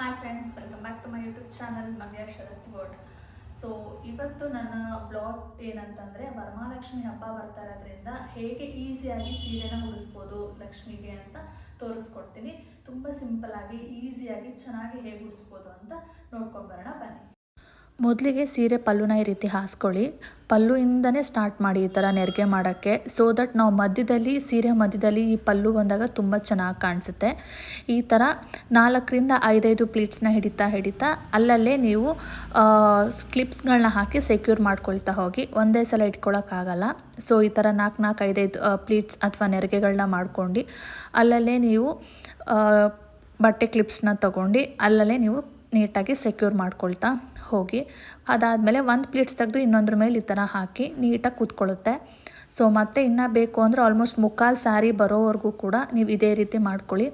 Hi friends welcome back to my YouTube channel Navya Sharath Gowd so ಇವತ್ತು ನನ್ನ blog ಏನಂತಂದರೆ, ವರಮಹಾಲಕ್ಷ್ಮಿ ಹಬ್ಬ ಬರ್ತಾ ಇರೋದ್ರಿಂದ ಹೇಗೆ ಈಸಿಯಾಗಿ ಸೀರೆನ ಉಡಿಸ್ಬೋದು ಲಕ್ಷ್ಮಿಗೆ ಅಂತ ತೋರಿಸ್ಕೊಡ್ತೀನಿ. ತುಂಬ ಸಿಂಪಲ್ ಆಗಿ ಈಸಿಯಾಗಿ ಚೆನ್ನಾಗಿ ಹೇಗೆ ಉಡಿಸ್ಬೋದು ಅಂತ ನೋಡ್ಕೊಂಡು ಬರೋಣ, ಬನ್ನಿ. ಮೊದಲಿಗೆ ಸೀರೆ ಪಲ್ಲುನ ಈ ರೀತಿ ಹಾಸ್ಕೊಳ್ಳಿ. ಪಲ್ಲುಯಿಂದನೇ ಸ್ಟಾರ್ಟ್ ಮಾಡಿ ಈ ಥರ ನೆರಿಗೆ ಮಾಡೋಕ್ಕೆ ಸೊ ದಟ್ ನಾವು ಮಧ್ಯದಲ್ಲಿ, ಸೀರೆ ಮಧ್ಯದಲ್ಲಿ ಈ ಪಲ್ಲು ಬಂದಾಗ ತುಂಬ ಚೆನ್ನಾಗಿ ಕಾಣಿಸುತ್ತೆ. ಈ ಥರ ನಾಲ್ಕರಿಂದ ಐದೈದು ಪ್ಲೀಟ್ಸ್ನ ಹಿಡಿತಾ ಹಿಡಿತಾ ಅಲ್ಲಲ್ಲೇ ನೀವು ಕ್ಲಿಪ್ಸ್ಗಳನ್ನ ಹಾಕಿ ಸೆಕ್ಯೂರ್ ಮಾಡ್ಕೊಳ್ತಾ ಹೋಗಿ. ಒಂದೇ ಸಲ ಇಟ್ಕೊಳ್ಳೋಕ್ಕಾಗಲ್ಲ ಸೊ ಈ ಥರ ನಾಲ್ಕು ನಾಲ್ಕು ಐದೈದು ಪ್ಲೀಟ್ಸ್ ಅಥವಾ ನೆರಿಗೆಗಳನ್ನ ಮಾಡ್ಕೊಂಡು ಅಲ್ಲಲ್ಲೇ ನೀವು ಬಟ್ಟೆ ಕ್ಲಿಪ್ಸ್ನ ತಗೊಂಡು ಅಲ್ಲಲ್ಲೇ ನೀವು ನೀಟಾಗಿ ಸೆಕ್ಯೂರ್ ಮಾಡ್ಕೊಳ್ತಾ ಹೋಗಿ. ಅದಾದಮೇಲೆ ಒಂದು ಪ್ಲೇಟ್ಸ್ ತೆಗೆದು ಇನ್ನೊಂದ್ರ ಮೇಲೆ ಈ ಥರ ಹಾಕಿ ನೀಟಾಗಿ ಕೂತ್ಕೊಳ್ಳುತ್ತೆ ಸೊ ಮತ್ತೆ ಇನ್ನೂ ಬೇಕು ಅಂದರೆ ಆಲ್ಮೋಸ್ಟ್ ಮುಕ್ಕಾಲು ಸ್ಯಾರಿ ಬರೋವರೆಗೂ ಕೂಡ ನೀವು ಇದೇ ರೀತಿ ಮಾಡ್ಕೊಳ್ಳಿ.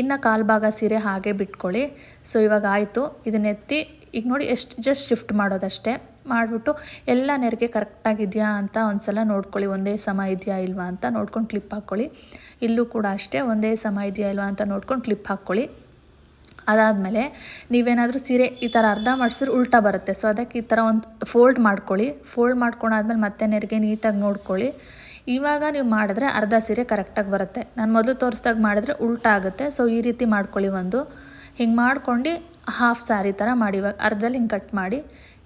ಇನ್ನು ಕಾಲು ಭಾಗ ಸೀರೆ ಹಾಗೆ ಬಿಟ್ಕೊಳ್ಳಿ. ಸೊ ಇವಾಗ ಆಯಿತು. ಇದನ್ನೆತ್ತಿ ಈಗ ನೋಡಿ ಎಷ್ಟು ಜಸ್ಟ್ ಶಿಫ್ಟ್ ಮಾಡೋದಷ್ಟೇ. ಮಾಡಿಬಿಟ್ಟು ಎಲ್ಲ ನೆರಿಗೆ ಕರೆಕ್ಟಾಗಿದೆಯಾ ಅಂತ ಒಂದು ಸಲ ನೋಡ್ಕೊಳ್ಳಿ. ಒಂದೇ ಸಮ ಇದೆಯಾ ಇಲ್ವಾ ಅಂತ ನೋಡ್ಕೊಂಡು ಕ್ಲಿಪ್ ಹಾಕ್ಕೊಳ್ಳಿ ಇಲ್ಲೂ ಕೂಡ ಅಷ್ಟೇ ಒಂದೇ ಸಮ ಇದೆಯಾ ಇಲ್ವಾ ಅಂತ ನೋಡ್ಕೊಂಡು ಕ್ಲಿಪ್ ಹಾಕ್ಕೊಳ್ಳಿ ಅದಾದಮೇಲೆ ನೀವೇನಾದರೂ ಸೀರೆ ಈ ಥರ ಅರ್ಧ ಮಾಡಿಸಿದ್ರೆ ಉಲ್ಟಾ ಬರುತ್ತೆ. ಸೊ ಅದಕ್ಕೆ ಈ ಥರ ಒಂದು ಫೋಲ್ಡ್ ಮಾಡ್ಕೊಳ್ಳಿ. ಫೋಲ್ಡ್ ಮಾಡ್ಕೊಂಡಾದ್ಮೇಲೆ ಮತ್ತೆ ನೆರಿಗೆ ನೀಟಾಗಿ ನೋಡ್ಕೊಳ್ಳಿ. ಇವಾಗ ನೀವು ಮಾಡಿದ್ರೆ ಅರ್ಧ ಸೀರೆ ಕರೆಕ್ಟಾಗಿ ಬರುತ್ತೆ. ನಾನು ಮೊದಲು ತೋರಿಸ್ದಾಗ ಮಾಡಿದ್ರೆ ಉಲ್ಟಾ ಆಗುತ್ತೆ. ಸೊ ಈ ರೀತಿ ಮಾಡ್ಕೊಳ್ಳಿ ಒಂದು. ಹಿಂಗೆ ಮಾಡ್ಕೊಂಡು ಹಾಫ್ ಸ್ಯಾರಿ ಥರ ಮಾಡಿ ಇವಾಗ ಅರ್ಧಲ್ಲಿ ಹಿಂಗೆ ಕಟ್ ಮಾಡಿ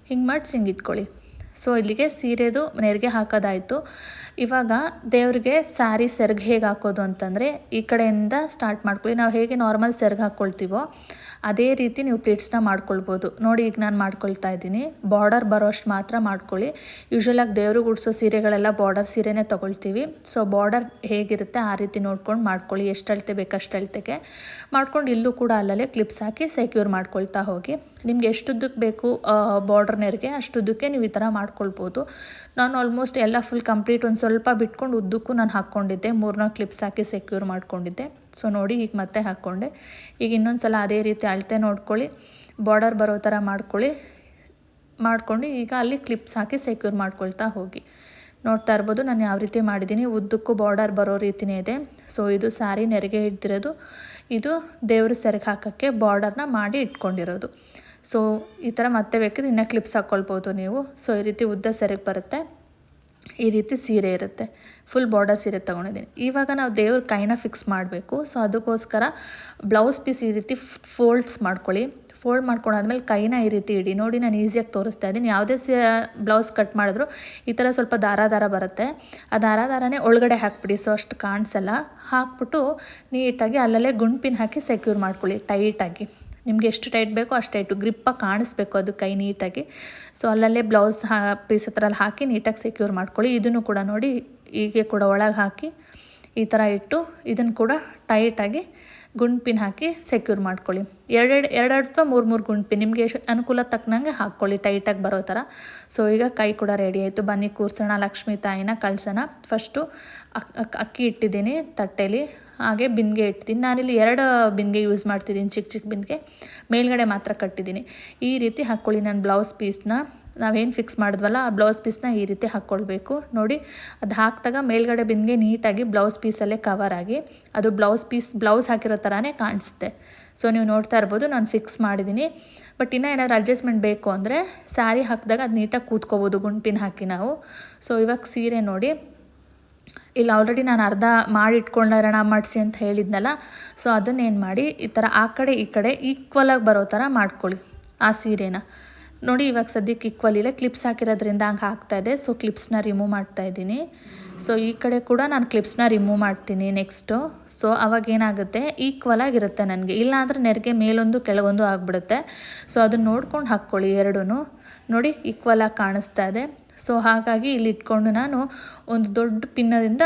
ಹಿಂಗೆ ಮಾಡಿ ಹಿಂಗೆ ಇಟ್ಕೊಳ್ಳಿ. ಸೊ ಇಲ್ಲಿಗೆ ಸೀರೆದು ನೆರಿಗೆ ಹಾಕೋದಾಯಿತು. ಇವಾಗ ದೇವ್ರಿಗೆ ಸ್ಯಾರಿ ಸೆರ್ಗ್ ಹೇಗೆ ಹಾಕೋದು ಅಂತಂದರೆ ಈ ಕಡೆಯಿಂದ ಸ್ಟಾರ್ಟ್ ಮಾಡ್ಕೊಳ್ಳಿ. ನಾವು ಹೇಗೆ ನಾರ್ಮಲ್ ಸೆರ್ಗ್ ಹಾಕ್ಕೊಳ್ತೀವೋ ಅದೇ ರೀತಿ ನೀವು ಪ್ಲೇಟ್ಸ್ನ ಮಾಡ್ಕೊಳ್ಬೋದು. ನೋಡಿ, ಈಗ ನಾನು ಮಾಡ್ಕೊಳ್ತಾ ಇದ್ದೀನಿ. ಬಾರ್ಡರ್ ಬರೋಷ್ಟು ಮಾತ್ರ ಮಾಡ್ಕೊಳ್ಳಿ. ಯೂಶ್ವಲಾಗಿ ದೇವರು ಗುಡಿಸೋ ಸೀರೆಗಳೆಲ್ಲ ಬಾರ್ಡರ್ ಸೀರೆನೇ ತೊಗೊಳ್ತೀವಿ. ಸೊ ಬಾರ್ಡರ್ ಹೇಗಿರುತ್ತೆ ಆ ರೀತಿ ನೋಡ್ಕೊಂಡು ಮಾಡ್ಕೊಳ್ಳಿ. ಎಷ್ಟು ಅಳತೆ ಅಷ್ಟು ಅಳತೆಗೆ ಮಾಡ್ಕೊಂಡು ಇಲ್ಲೂ ಕೂಡ ಅಲ್ಲಲ್ಲೇ ಕ್ಲಿಪ್ಸ್ ಹಾಕಿ ಸೆಕ್ಯೂರ್ ಮಾಡ್ಕೊಳ್ತಾ ಹೋಗಿ. ನಿಮ್ಗೆ ಎಷ್ಟುದ್ದಕ್ಕೆ ಬೇಕು ಬಾರ್ಡರ್ ನೆರಿಗೆ ಅಷ್ಟುದ್ದಕ್ಕೆ ನೀವು ಈ ಥರ ಮಾಡ್ಕೊಳ್ಬೋದು. ನಾನು ಆಲ್ಮೋಸ್ಟ್ ಎಲ್ಲ ಫುಲ್ ಕಂಪ್ಲೀಟ್ ಒಂದು ಸ್ವಲ್ಪ ಬಿಟ್ಕೊಂಡು ಉದ್ದಕ್ಕೂ ನಾನು ಹಾಕ್ಕೊಂಡಿದ್ದೆ. ಮೂರ್ನಾಲ್ಕು ಕ್ಲಿಪ್ಸ್ ಹಾಕಿ ಸೆಕ್ಯೂರ್ ಮಾಡ್ಕೊಂಡಿದ್ದೆ. ಸೊ ನೋಡಿ ಈಗ ಮತ್ತೆ ಹಾಕ್ಕೊಂಡೆ. ಈಗ ಇನ್ನೊಂದು ಸಲ ಅದೇ ರೀತಿ ಅಳತೆ ನೋಡ್ಕೊಳ್ಳಿ. ಬಾರ್ಡರ್ ಬರೋ ಥರ ಮಾಡ್ಕೊಳ್ಳಿ. ಮಾಡ್ಕೊಂಡು ಈಗ ಅಲ್ಲಿ ಕ್ಲಿಪ್ಸ್ ಹಾಕಿ ಸೆಕ್ಯೂರ್ ಮಾಡ್ಕೊಳ್ತಾ ಹೋಗಿ. ನೋಡ್ತಾ ಇರ್ಬೋದು ನಾನು ಯಾವ ರೀತಿ ಮಾಡಿದ್ದೀನಿ. ಉದ್ದಕ್ಕೂ ಬಾರ್ಡರ್ ಬರೋ ರೀತಿಯೇ ಇದೆ. ಸೊ ಇದು ಸ್ಯಾರಿ ನೆರಿಗೆ ಹಿಡ್ದಿರೋದು. ಇದು ದೇವ್ರ ಸೆರಗೆ ಹಾಕೋಕ್ಕೆ ಬಾರ್ಡರ್ನ ಮಾಡಿ ಇಟ್ಕೊಂಡಿರೋದು. ಸೊ ಈ ಥರ ಮತ್ತೆ ಬೇಕಿದ್ರೆ ಇನ್ನೂ ಕ್ಲಿಪ್ಸ್ ಹಾಕ್ಕೊಳ್ಬೋದು ನೀವು. ಸೊ ಈ ರೀತಿ ಉದ್ದ ಸೆರಗೆ ಬರುತ್ತೆ. ಈ ರೀತಿ ಸೀರೆ ಇರುತ್ತೆ. ಫುಲ್ ಬಾರ್ಡರ್ ಸೀರೆ ತೊಗೊಂಡಿದ್ದೀನಿ. ಇವಾಗ ನಾವು ದೇವ್ರ ಕೈನ ಫಿಕ್ಸ್ ಮಾಡಬೇಕು. ಸೊ ಅದಕ್ಕೋಸ್ಕರ ಬ್ಲೌಸ್ ಪೀಸ್ ಈ ರೀತಿ ಫೋಲ್ಡ್ಸ್ ಮಾಡ್ಕೊಳ್ಳಿ. ಫೋಲ್ಡ್ ಮಾಡ್ಕೊಂಡಾದ್ಮೇಲೆ ಕೈನ ಈ ರೀತಿ ಇಡಿ. ನೋಡಿ ನಾನು ಈಸಿಯಾಗಿ ತೋರಿಸ್ತಾ ಇದ್ದೀನಿ. ಯಾವುದೇ ಸಿ ಬ್ಲೌಸ್ ಕಟ್ ಮಾಡಿದ್ರು ಈ ಥರ ಸ್ವಲ್ಪ ದಾರ ದಾರ ಬರುತ್ತೆ. ಆ ದಾರ ದಾರನೇ ಒಳಗಡೆ ಹಾಕ್ಬಿಡಿ. ಸೊ ಅಷ್ಟು ಕಾಣಿಸಲ್ಲ. ಹಾಕ್ಬಿಟ್ಟು ನೀಟಾಗಿ ಅಲ್ಲಲ್ಲೇ ಗುಂಡ್ಪಿನ್ ಹಾಕಿ ಸೆಕ್ಯೂರ್ ಮಾಡ್ಕೊಳ್ಳಿ. ಟೈಟಾಗಿ ನಿಮಗೆ ಎಷ್ಟು ಟೈಟ್ ಬೇಕೋ ಅಷ್ಟು ಟೈಟು, ಗ್ರಿಪ್ಪಾಗಿ ಕಾಣಿಸ್ಬೇಕು ಅದು ಕೈ ನೀಟಾಗಿ. ಸೊ ಅಲ್ಲಲ್ಲೇ ಬ್ಲೌಸ್ ಹಾ ಪೀಸ್ ಹತ್ರ ಹಾಕಿ ನೀಟಾಗಿ ಸೆಕ್ಯೂರ್ ಮಾಡ್ಕೊಳ್ಳಿ. ಇದನ್ನು ಕೂಡ ನೋಡಿ, ಹೀಗೆ ಕೂಡ ಒಳಗೆ ಹಾಕಿ ಈ ಥರ ಇಟ್ಟು ಇದನ್ನು ಕೂಡ ಟೈಟಾಗಿ ಗುಂಡ್ ಹಾಕಿ ಸೆಕ್ಯೂರ್ ಮಾಡ್ಕೊಳ್ಳಿ. ಎರಡೆರಡು ಎರಡೆರಡು ಅಥವಾ ಮೂರು ಮೂರು ಗುಂಡ್ ಪಿನ್ ನಿಮಗೆ ಅನುಕೂಲ ತಕ್ಕನಂಗೆ ಹಾಕ್ಕೊಳ್ಳಿ ಟೈಟಾಗಿ ಬರೋ ಥರ. ಸೊ ಈಗ ಕೈ ಕೂಡ ರೆಡಿ ಆಯಿತು. ಬನ್ನಿ, ಕೂರ್ಸೋಣ, ಲಕ್ಷ್ಮಿ ತಾಯಿನ ಕಳ್ಸೋಣ. ಫಸ್ಟು ಅಕ್ಕಿ ಇಟ್ಟಿದ್ದೀನಿ ತಟ್ಟೆಲಿ. ಹಾಗೆ ಬಿಂದಿಗೆ ಇಟ್ತೀನಿ ನಾನಿಲ್ಲಿ ಎರಡು ಬಿಂದಿಗೆ ಯೂಸ್ ಮಾಡ್ತಿದ್ದೀನಿ. ಚಿಕ್ಕ ಚಿಕ್ಕ ಬಿಂದಿಗೆ. ಮೇಲ್ಗಡೆ ಮಾತ್ರ ಕಟ್ಟಿದ್ದೀನಿ. ಈ ರೀತಿ ಹಾಕ್ಕೊಳ್ಳಿ. ನಾನು ಬ್ಲೌಸ್ ಪೀಸ್ನ ನಾವೇನು ಫಿಕ್ಸ್ ಮಾಡಿದ್ವಲ್ಲ, ಆ ಬ್ಲೌಸ್ ಪೀಸ್ನ ಈ ರೀತಿ ಹಾಕ್ಕೊಳ್ಬೇಕು ನೋಡಿ, ಅದು ಹಾಕಿದಾಗ ಮೇಲ್ಗಡೆ ಬಿಂದಿಗೆ ನೀಟಾಗಿ ಬ್ಲೌಸ್ ಪೀಸಲ್ಲೇ ಕವರ್ ಆಗಿ, ಅದು ಬ್ಲೌಸ್ ಪೀಸ್ ಬ್ಲೌಸ್ ಹಾಕಿರೋ ಥರನೇ ಕಾಣಿಸುತ್ತೆ. ಸೊ ನೀವು ನೋಡ್ತಾ ಇರ್ಬೋದು, ನಾನು ಫಿಕ್ಸ್ ಮಾಡಿದ್ದೀನಿ ಬಟ್ ಇನ್ನೂ ಏನಾದ್ರು ಅಡ್ಜಸ್ಟ್ಮೆಂಟ್ ಬೇಕು ಅಂದರೆ ಸ್ಯಾರಿ ಹಾಕಿದಾಗ ಅದು ನೀಟಾಗಿ ಕೂತ್ಕೋಬೋದು, ಗುಂಪಿನ ಹಾಕಿ ನಾವು. ಸೊ ಇವಾಗ ಸೀರೆ ನೋಡಿ. ಇಲ್ಲಿ ಆಲ್ರೆಡಿ ನಾನು ಅರ್ಧ ಮಾಡಿ ಇಟ್ಕೊಂಡಿರೋಣ ಮಾಡಿಸಿ ಅಂತ ಹೇಳಿದ್ನಲ್ಲ. ಸೊ ಅದನ್ನೇನು ಮಾಡಿ, ಈ ಥರ ಆ ಕಡೆ, ಈ ಕಡೆ ಈಕ್ವಲಾಗಿ ಬರೋ ಥರ ಮಾಡ್ಕೊಳ್ಳಿ, ಆ ಸೀರೆನ. ನೋಡಿ, ಇವಾಗ ಸದ್ಯಕ್ಕೆ ಈಕ್ವಲ್ ಇಲ್ಲ ಕ್ಲಿಪ್ಸ್ ಹಾಕಿರೋದ್ರಿಂದ ಹಂಗೆ ಆಗ್ತಾಯಿದೆ ಸೊ ಕ್ಲಿಪ್ಸ್ನ ರಿಮೂವ್ ಮಾಡ್ತಾ ಇದ್ದೀನಿ. ಸೊ ಈ ಕಡೆ ಕೂಡ ನಾನು ಕ್ಲಿಪ್ಸ್ನ ರಿಮೂವ್ ಮಾಡ್ತೀನಿ ನೆಕ್ಸ್ಟು ಸೊ ಅವಾಗ ಏನಾಗುತ್ತೆ? ಈಕ್ವಲ್ ಆಗಿರುತ್ತೆ ನನಗೆ. ಇಲ್ಲಾಂದರೆ ನೆರಿಗೆ ಮೇಲೊಂದು ಕೆಳಗೊಂದು ಆಗಿಬಿಡುತ್ತೆ. ಸೊ ಅದನ್ನ ನೋಡ್ಕೊಂಡು ಹಾಕ್ಕೊಳ್ಳಿ ಎರಡೂ ನೋಡಿ ಈಕ್ವಲ್ ಆಗಿ ಕಾಣಿಸ್ತಾ ಇದೆ. ಸೊ ಹಾಗಾಗಿ ಇಲ್ಲಿ ಇಟ್ಕೊಂಡು ನಾನು ಒಂದು ದೊಡ್ಡ ಪಿನ್ನದಿಂದ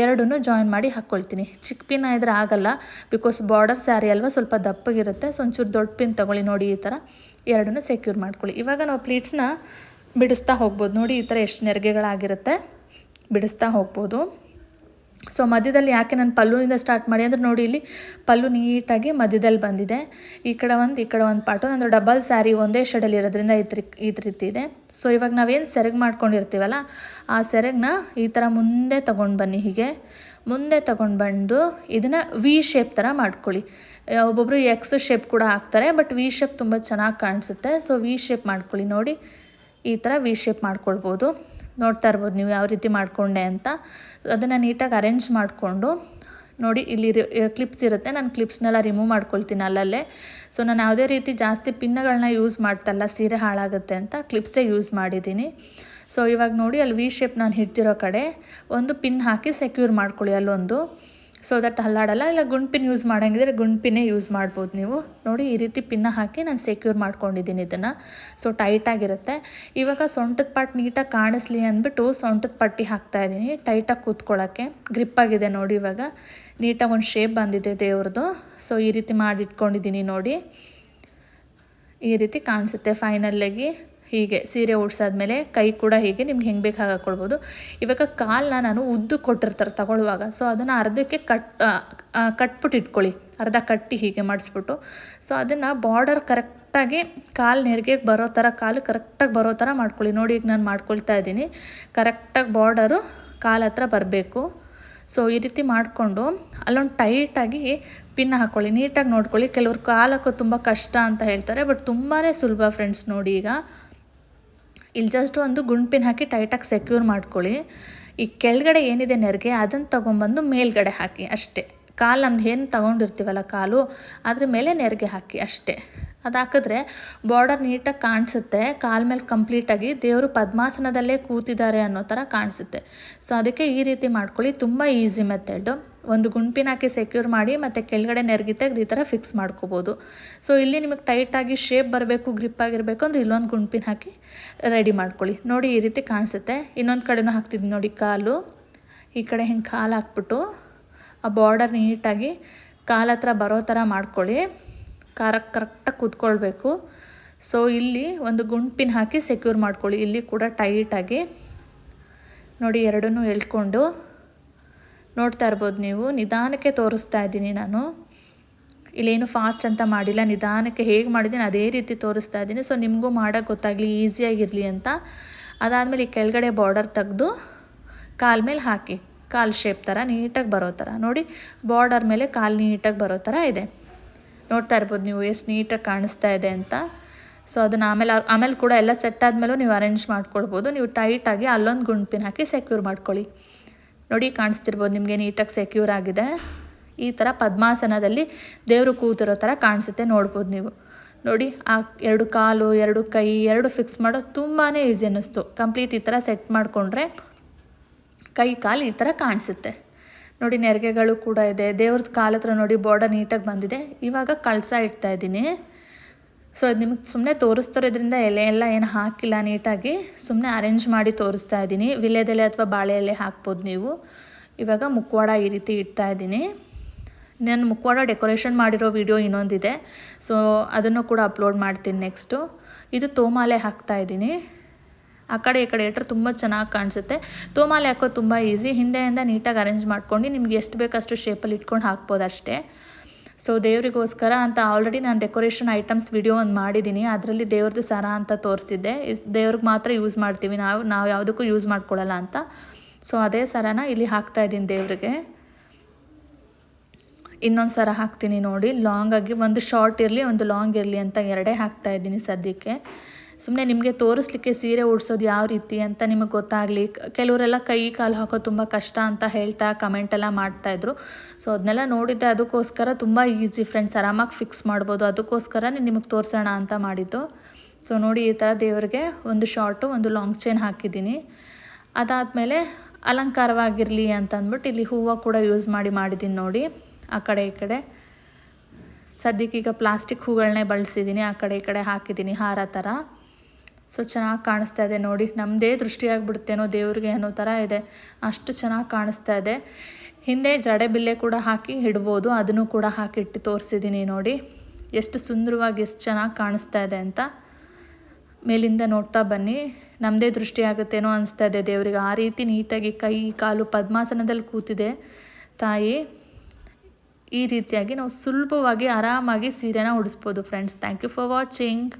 ಎರಡನ್ನೂ ಜಾಯಿನ್ ಮಾಡಿ ಹಾಕ್ಕೊಳ್ತೀನಿ. ಚಿಕ್ಕ ಪಿನ್ನ ಇದ್ರೆ ಆಗಲ್ಲ ಬಿಕಾಸ್ ಬಾರ್ಡರ್ ಸ್ಯಾರಿ ಅಲ್ವಾ ಸ್ವಲ್ಪ ದಪ್ಪಗಿರುತ್ತೆ. ಸೊ ಒಂಚೂರು ದೊಡ್ಡ ಪಿನ್ ತೊಗೊಳ್ಳಿ ನೋಡಿ ಈ ಥರ. ಎರಡನ್ನೂ ಸೆಕ್ಯೂರ್ ಮಾಡ್ಕೊಳ್ಳಿ. ಇವಾಗ ನಾವು ಪ್ಲೀಟ್ಸ್ನ ಬಿಡಿಸ್ತಾ ಹೋಗ್ಬೋದು. ನೋಡಿ ಈ ಥರ ಎಷ್ಟು ನೆರಿಗೆಗಳಾಗಿರುತ್ತೆ. ಬಿಡಿಸ್ತಾ ಹೋಗ್ಬೋದು. ಸೊ ಮಧ್ಯದಲ್ಲಿ ಯಾಕೆ ನಾನು ಪಲ್ಲುನಿಂದ ಸ್ಟಾರ್ಟ್ ಮಾಡಿ ಅಂದರೆ ನೋಡಿ ಇಲ್ಲಿ ಪಲ್ಲು ನೀಟಾಗಿ ಮಧ್ಯದಲ್ಲಿ ಬಂದಿದೆ. ಈ ಕಡೆ ಒಂದು, ಈ ಕಡೆ ಒಂದು ಪಾಟು ಅಂದರೆ ಡಬಲ್ ಸ್ಯಾರಿ ಒಂದೇ ಶೇಡಲ್ಲಿ ಇರೋದ್ರಿಂದ ಈ ರೀತಿ ಇದೆ. ಸೊ ಇವಾಗ ನಾವೇನು ಸೆರಗ್ ಮಾಡ್ಕೊಂಡಿರ್ತೀವಲ್ಲ, ಆ ಸೆರಗನ್ನ ಈ ಥರ ಮುಂದೆ ತೊಗೊಂಡು ಬನ್ನಿ ಹೀಗೆ. ಮುಂದೆ ತೊಗೊಂಡು ಬಂದು ಇದನ್ನು ವಿ ಶೇಪ್ ಥರ ಮಾಡ್ಕೊಳ್ಳಿ. ಒಬ್ಬೊಬ್ಬರು ಎಕ್ಸ್ ಶೇಪ್ ಕೂಡ ಹಾಕ್ತಾರೆ ಬಟ್ ವಿ ಶೇಪ್ ತುಂಬ ಚೆನ್ನಾಗಿ ಕಾಣಿಸುತ್ತೆ. ಸೊ ವಿ ಶೇಪ್ ಮಾಡ್ಕೊಳ್ಳಿ ನೋಡಿ. ಈ ಥರ ವಿ ಶೇಪ್ ಮಾಡ್ಕೊಳ್ಬೋದು. ನೋಡ್ತಾ ಇರ್ಬೋದು ನೀವು ಯಾವ ರೀತಿ ಮಾಡಿಕೊಂಡೆ ಅಂತ. ಅದನ್ನು ನೀಟಾಗಿ ಅರೇಂಜ್ ಮಾಡಿಕೊಂಡು ನೋಡಿ ಇಲ್ಲಿ ಕ್ಲಿಪ್ಸ್ ಇರುತ್ತೆ. ನಾನು ಕ್ಲಿಪ್ಸ್ನೆಲ್ಲ ರಿಮೂವ್ ಮಾಡ್ಕೊಳ್ತೀನಿ ಅಲ್ಲಲ್ಲೇ. ಸೊ ನಾನು ಯಾವುದೇ ರೀತಿ ಜಾಸ್ತಿ ಪಿನ್ಗಳನ್ನ ಯೂಸ್ ಮಾಡ್ತಲ್ಲ, ಸೀರೆ ಹಾಳಾಗುತ್ತೆ ಅಂತ ಕ್ಲಿಪ್ಸೇ ಯೂಸ್ ಮಾಡಿದ್ದೀನಿ. ಸೊ ಇವಾಗ ನೋಡಿ ಅಲ್ಲಿ ವಿ ಶೇಪ್ ನಾನು ಹಿಡ್ತಿರೋ ಕಡೆ ಒಂದು ಪಿನ್ ಹಾಕಿ ಸೆಕ್ಯೂರ್ ಮಾಡ್ಕೊಳ್ಳಿ ಅಲ್ಲೊಂದು. ಸೊ ದಟ್ ಅಲ್ಲಾಡಲ್ಲ, ಇಲ್ಲ ಗುಂಡ್ ಪಿನ್ ಯೂಸ್ ಮಾಡೋಂಗಿದ್ರೆ ಗುಂಡ್ ಪಿನ್ನೇ ಯೂಸ್ ಮಾಡ್ಬೋದು ನೀವು. ನೋಡಿ, ಈ ರೀತಿ ಪಿನ್ನ ಹಾಕಿ ನಾನು ಸೆಕ್ಯೂರ್ ಮಾಡ್ಕೊಂಡಿದ್ದೀನಿ ಇದನ್ನು. ಸೊ ಟೈಟಾಗಿರುತ್ತೆ ಇವಾಗ ಸೊಂಟದ ಪಾಟ್ ನೀಟಾಗಿ ಕಾಣಿಸ್ಲಿ ಅಂದ್ಬಿಟ್ಟು ಸೊಂಟದ ಪಟ್ಟಿ ಹಾಕ್ತಾ ಇದ್ದೀನಿ ಟೈಟಾಗಿ ಕೂತ್ಕೊಳ್ಳೋಕ್ಕೆ ಗ್ರಿಪ್ಪಾಗಿದೆ ನೋಡಿ ಇವಾಗ. ನೀಟಾಗಿ ಒಂದು ಶೇಪ್ ಬಂದಿದೆ ದೇವ್ರದ್ದು ಸೊ ಈ ರೀತಿ ಮಾಡಿ ಇಟ್ಕೊಂಡಿದ್ದೀನಿ ನೋಡಿ. ಈ ರೀತಿ ಕಾಣಿಸುತ್ತೆ ಫೈನಲ್ಲಾಗಿ ಹೀಗೆ ಸೀರೆ ಉಡ್ಸಾದ್ಮೇಲೆ ಕೈ ಕೂಡ ಹೀಗೆ ನಿಮ್ಗೆ ಹೆಂಗೆ ಬೇಕು ಹಾಕ್ಕೊಳ್ಬೋದು ಇವಾಗ ಕಾಲನ್ನ ನಾನು ಉದ್ದು ಕೊಟ್ಟಿರ್ತಾರೆ ತಗೊಳ್ಳುವಾಗ. ಸೊ ಅದನ್ನು ಅರ್ಧಕ್ಕೆ ಕಟ್ ಕಟ್ಬಿಟ್ಟು ಇಟ್ಕೊಳ್ಳಿ. ಅರ್ಧ ಕಟ್ಟಿ ಹೀಗೆ ಮಾಡಿಸ್ಬಿಟ್ಟು. ಸೊ ಅದನ್ನು ಬಾರ್ಡರ್ ಕರೆಕ್ಟಾಗಿ ಕಾಲು ನೆರಿಗೆ ಬರೋ ಥರ ಕಾಲು ಕರೆಕ್ಟಾಗಿ ಬರೋ ಥರ ಮಾಡ್ಕೊಳ್ಳಿ. ನೋಡಿ ಈಗ ನಾನು ಮಾಡ್ಕೊಳ್ತಾ ಇದ್ದೀನಿ. ಕರೆಕ್ಟಾಗಿ ಬಾರ್ಡರು ಕಾಲು ಹತ್ರ ಬರಬೇಕು. ಸೊ ಈ ರೀತಿ ಮಾಡಿಕೊಂಡು ಅಲ್ಲೊಂದು ಟೈಟಾಗಿ ಪಿನ್ ಹಾಕ್ಕೊಳ್ಳಿ ನೀಟಾಗಿ ನೋಡ್ಕೊಳ್ಳಿ. ಕೆಲವ್ರು ಕಾಲಕ್ಕೂ ತುಂಬ ಕಷ್ಟ ಅಂತ ಹೇಳ್ತಾರೆ. ಬಟ್ ತುಂಬಾ ಸುಲಭ ಫ್ರೆಂಡ್ಸ್ ನೋಡಿ ಈಗ. ಇಲ್ಲಿ ಜಸ್ಟ್ ಒಂದು ಗುಂಡ್ ಪಿನ್ ಹಾಕಿ ಟೈಟಾಗಿ ಸೆಕ್ಯೂರ್ ಮಾಡ್ಕೊಳ್ಳಿ. ಈ ಕೆಳಗಡೆ ಏನಿದೆ ನೆರಿಗೆ, ಅದನ್ನು ತೊಗೊಂಬಂದು ಮೇಲ್ಗಡೆ ಹಾಕಿ ಅಷ್ಟೇ. ಕಾಲು ನಮ್ದು ಏನು ತೊಗೊಂಡಿರ್ತೀವಲ್ಲ ಕಾಲು, ಅದ್ರ ಮೇಲೆ ನೆರಿಗೆ ಹಾಕಿ ಅಷ್ಟೇ. ಅದು ಹಾಕಿದ್ರೆ ಬಾರ್ಡರ್ ನೀಟಾಗಿ ಕಾಣಿಸುತ್ತೆ, ಕಾಲ ಮೇಲೆ ಕಂಪ್ಲೀಟಾಗಿ ದೇವರು ಪದ್ಮಾಸನದಲ್ಲೇ ಕೂತಿದ್ದಾರೆ ಅನ್ನೋ ಥರ ಕಾಣಿಸುತ್ತೆ. ಸೊ ಅದಕ್ಕೆ ಈ ರೀತಿ ಮಾಡ್ಕೊಳ್ಳಿ, ತುಂಬ ಈಸಿ ಮೆಥಡ್ ಒಂದು ಗುಂಪಿನ ಹಾಕಿ ಸೆಕ್ಯೂರ್ ಮಾಡಿ, ಮತ್ತು ಕೆಳಗಡೆ ನೆರಗಿ ತೆಗೆದು ಈ ಥರ ಫಿಕ್ಸ್ ಮಾಡ್ಕೋಬೋದು. ಸೊ ಇಲ್ಲಿ ನಿಮಗೆ ಟೈಟಾಗಿ ಶೇಪ್ ಬರಬೇಕು ಗ್ರಿಪ್ ಆಗಿರಬೇಕು ಅಂದರೆ ಇಲ್ಲೊಂದು ಗುಂಪಿನ ಹಾಕಿ ರೆಡಿ ಮಾಡ್ಕೊಳ್ಳಿ. ನೋಡಿ, ಈ ರೀತಿ ಕಾಣಿಸುತ್ತೆ. ಇನ್ನೊಂದು ಕಡೆನೂ ಹಾಕ್ತಿದ್ವಿ ನೋಡಿ, ಕಾಲು. ಈ ಕಡೆ ಹಿಂಗೆ ಕಾಲು ಹಾಕ್ಬಿಟ್ಟು ಆ ಬಾರ್ಡರ್ ನೀಟಾಗಿ ಕಾಲ ಹತ್ರ ಬರೋ ಥರ ಮಾಡ್ಕೊಳ್ಳಿ. ಕಾರಕ್ಕೆ ಕರೆಕ್ಟಾಗಿ ಕೂತ್ಕೊಳ್ಬೇಕು. ಸೊ ಇಲ್ಲಿ ಒಂದು ಗುಂಪಿನ ಹಾಕಿ ಸೆಕ್ಯೂರ್ ಮಾಡ್ಕೊಳ್ಳಿ. ಇಲ್ಲಿ ಕೂಡ ಟೈಟಾಗಿ ನೋಡಿ, ಎರಡನ್ನೂ ಎಳ್ಕೊಂಡು ನೋಡ್ತಾ ಇರ್ಬೋದು ನೀವು. ನಿಧಾನಕ್ಕೆ ತೋರಿಸ್ತಾ ಇದ್ದೀನಿ ನಾನು. ಇಲ್ಲೇನು ಫಾಸ್ಟ್ ಅಂತ ಮಾಡಿಲ್ಲ. ನಿಧಾನಕ್ಕೆ ಹೇಗೆ ಮಾಡಿದ್ದೀನಿ ಅದೇ ರೀತಿ ತೋರಿಸ್ತಾ ಇದ್ದೀನಿ. ಸೊ ನಿಮಗೂ ಮಾಡೋಕ್ಕೆ ಗೊತ್ತಾಗಲಿ ಈಸಿಯಾಗಿರಲಿ ಅಂತ. ಅದಾದಮೇಲೆ ಈ ಕೆಳಗಡೆ ಬಾರ್ಡರ್ ತೆಗೆದು ಕಾಲ್ ಮೇಲೆ ಹಾಕಿ. ಕಾಲು ಶೇಪ್ ಥರ ನೀಟಾಗಿ ಬರೋ ಥರ ನೋಡಿ ಬಾರ್ಡರ್ ಮೇಲೆ ಕಾಲು ನೀಟಾಗಿ ಬರೋ ಥರ ಇದೆ. ನೋಡ್ತಾ ಇರ್ಬೋದು ನೀವು ಎಷ್ಟು ನೀಟಾಗಿ ಕಾಣಿಸ್ತಾ ಇದೆ ಅಂತ. ಸೊ ಅದನ್ನು ಆಮೇಲೆ ಆಮೇಲೆ ಕೂಡ ಎಲ್ಲ ಸೆಟ್ ಆದಮೇಲೂ ನೀವು ಅರೇಂಜ್ ಮಾಡ್ಕೊಳ್ಬೋದು. ನೀವು ಟೈಟಾಗಿ ಅಲ್ಲೊಂದು ಗುಂಡ್ಪಿನ ಹಾಕಿ ಸೆಕ್ಯೂರ್ ಮಾಡ್ಕೊಳ್ಳಿ. ನೋಡಿ, ಕಾಣಿಸ್ತಿರ್ಬೋದು ನಿಮಗೆ ನೀಟಾಗಿ ಸೆಕ್ಯೂರ್ ಆಗಿದೆ. ಈ ಥರ ಪದ್ಮಾಸನದಲ್ಲಿ ದೇವರು ಕೂತಿರೋ ಥರ ಕಾಣಿಸುತ್ತೆ ನೋಡ್ಬೋದು ನೀವು. ನೋಡಿ, ಆ ಎರಡು ಕಾಲು, ಎರಡು ಕೈ, ಎರಡು ಫಿಕ್ಸ್ ಮಾಡೋದು ತುಂಬಾ ಈಸಿ ಅನ್ನಿಸ್ತು. ಕಂಪ್ಲೀಟ್ ಈ ಥರ ಸೆಟ್ ಮಾಡಿಕೊಂಡ್ರೆ ಕೈ, ಕಾಲು ಈ ಥರ ಕಾಣಿಸುತ್ತೆ. ನೋಡಿ ನೆರಿಗೆಗಳು ಕೂಡ ಇದೆ. ದೇವ್ರದ್ದು ಕಾಲ ಹತ್ರ ನೋಡಿ ಬಾರ್ಡರ್ ನೀಟಾಗಿ ಬಂದಿದೆ. ಇವಾಗ ಕಳಸ ಇಡ್ತಾ ಇದ್ದೀನಿ. ಸೊ ಅದು ನಿಮಗೆ ಸುಮ್ಮನೆ ತೋರಿಸ್ತಿರೋದ್ರಿಂದ ಎಲೆ ಎಲ್ಲ ಏನು ಹಾಕಿಲ್ಲ ನೀಟಾಗಿ. ಸುಮ್ಮನೆ ಅರೇಂಜ್ ಮಾಡಿ ತೋರಿಸ್ತಾ ಇದ್ದೀನಿ. ವಿಲೇದೆಲೆ ಅಥವಾ ಬಾಳೆ ಎಲೆ ಹಾಕ್ಬೋದು ನೀವು. ಇವಾಗ ಮುಖವಾಡ ಈ ರೀತಿ ಇಡ್ತಾ ಇದ್ದೀನಿ. ನಾನು ಮುಖವಾಡ ಡೆಕೋರೇಷನ್ ಮಾಡಿರೋ ವಿಡಿಯೋ ಇನ್ನೊಂದಿದೆ. ಸೊ ಅದನ್ನು ಕೂಡ ಅಪ್ಲೋಡ್ ಮಾಡ್ತೀನಿ ನೆಕ್ಸ್ಟು. ಇದು ತೋಮಾಲೆ ಹಾಕ್ತಾ ಇದ್ದೀನಿ. ಆ ಕಡೆ ಈ ಕಡೆ ಇಟ್ಟರೆ ತುಂಬ ಚೆನ್ನಾಗಿ ಕಾಣಿಸುತ್ತೆ. ತೋಮಾಲೆ ಹಾಕೋದು ತುಂಬ ಈಸಿ ಹಿಂದೆಯಿಂದ ನೀಟಾಗಿ ಅರೇಂಜ್ ಮಾಡ್ಕೊಂಡು ನಿಮ್ಗೆ ಎಷ್ಟು ಬೇಕಷ್ಟು ಶೇಪಲ್ಲಿ ಇಟ್ಕೊಂಡು ಹಾಕ್ಬೋದು ಅಷ್ಟೇ. ಸೊ ದೇವರಿಗೋಸ್ಕರ ಅಂತ ಆಲ್ರೆಡಿ ನಾನು ಡೆಕೋರೇಷನ್ ಐಟಮ್ಸ್ ವಿಡಿಯೋ ಒಂದು ಮಾಡಿದ್ದೀನಿ ಅದರಲ್ಲಿ ದೇವ್ರದ್ದು ಸರ ಅಂತ ತೋರಿಸಿದ್ದೆ. ದೇವ್ರಿಗೆ ಮಾತ್ರ ಯೂಸ್ ಮಾಡ್ತೀವಿ. ನಾವು ನಾವು ಯಾವುದಕ್ಕೂ ಯೂಸ್ ಮಾಡ್ಕೊಳ್ಳಲ್ಲ ಅಂತ. ಸೊ ಅದೇ ಸರನ ಇಲ್ಲಿ ಹಾಕ್ತಾ ಇದ್ದೀನಿ ದೇವ್ರಿಗೆ. ಇನ್ನೊಂದು ಸರ ಹಾಕ್ತೀನಿ ನೋಡಿ. ಲಾಂಗಾಗಿ ಒಂದು ಶಾರ್ಟ್ ಇರಲಿ, ಒಂದು ಲಾಂಗ್ ಇರಲಿ ಅಂತ ಎರಡೇ ಹಾಕ್ತಾ ಇದ್ದೀನಿ ಸದ್ಯಕ್ಕೆ. ಸುಮ್ಮನೆ ನಿಮಗೆ ತೋರಿಸ್ಲಿಕ್ಕೆ ಸೀರೆ ಉಡ್ಸೋದು ಯಾವ ರೀತಿ ಅಂತ ನಿಮಗೆ ಗೊತ್ತಾಗಲಿ. ಕೆಲವರೆಲ್ಲ ಕೈ ಕಾಲು ಹಾಕೋದು ತುಂಬ ಕಷ್ಟ ಅಂತ ಹೇಳ್ತಾ ಕಮೆಂಟೆಲ್ಲ ಮಾಡ್ತಾಯಿದ್ರು ಸೊ ಅದನ್ನೆಲ್ಲ ನೋಡಿದ್ದೆ, ಅದಕ್ಕೋಸ್ಕರ ತುಂಬ ಈಸಿ ಫ್ರೆಂಡ್ಸ್ ಆರಾಮಾಗಿ ಫಿಕ್ಸ್ ಮಾಡ್ಬೋದು. ಅದಕ್ಕೋಸ್ಕರನೇ ನಿಮಗೆ ತೋರಿಸೋಣ ಅಂತ ಮಾಡಿದ್ದು. ಸೊ ನೋಡಿ ಈ ಥರ ದೇವರಿಗೆ ಒಂದು ಶಾರ್ಟು ಒಂದು ಲಾಂಗ್ ಚೈನ್ ಹಾಕಿದ್ದೀನಿ. ಅದಾದಮೇಲೆ ಅಲಂಕಾರವಾಗಿರಲಿ ಅಂತ ಅಂದ್ಬಿಟ್ಟು ಇಲ್ಲಿ ಹೂವು ಕೂಡ ಯೂಸ್ ಮಾಡಿ ಮಾಡಿದ್ದೀನಿ ನೋಡಿ, ಆ ಕಡೆ ಈ ಕಡೆ. ಸದ್ಯಕ್ಕೀಗ ಪ್ಲಾಸ್ಟಿಕ್ ಹೂಗಳನ್ನೇ ಬಳಸಿದ್ದೀನಿ, ಆ ಕಡೆ ಈ ಕಡೆ ಹಾಕಿದ್ದೀನಿ, ಹಾರ ಥರ ಸೊ ಚೆನ್ನಾಗಿ ಕಾಣಿಸ್ತಾ ಇದೆ ನೋಡಿ. ನಮ್ಮದೇ ದೃಷ್ಟಿಯಾಗ್ಬಿಡುತ್ತೇನೋ ದೇವ್ರಿಗೆ ಅನ್ನೋ ಥರ ಇದೆ. ಅಷ್ಟು ಚೆನ್ನಾಗಿ ಕಾಣಿಸ್ತಾ ಇದೆ. ಹಿಂದೆ ಜಡೆ ಬಿಲ್ಲೆ ಕೂಡ ಹಾಕಿ ಇಡ್ಬೋದು. ಅದನ್ನು ಕೂಡ ಹಾಕಿಟ್ಟು ತೋರಿಸಿದ್ದೀನಿ ನೋಡಿ. ಎಷ್ಟು ಸುಂದರವಾಗಿ ಎಷ್ಟು ಚೆನ್ನಾಗಿ ಕಾಣಿಸ್ತಾ ಇದೆ ಅಂತ. ಮೇಲಿಂದ ನೋಡ್ತಾ ಬನ್ನಿ. ನಮ್ಮದೇ ದೃಷ್ಟಿ ಆಗುತ್ತೇನೋ ಅನಿಸ್ತಾ ಇದೆ ದೇವರಿಗೆ. ಆ ರೀತಿ ನೀಟಾಗಿ ಕೈ, ಕಾಲು ಪದ್ಮಾಸನದಲ್ಲಿ ಕೂತಿದೆ ತಾಯಿ. ಈ ರೀತಿಯಾಗಿ ನಾವು ಸುಲಭವಾಗಿ ಆರಾಮಾಗಿ ಸೀರೆನ ಉಡಿಸ್ಬೋದು friends. Thank you for watching.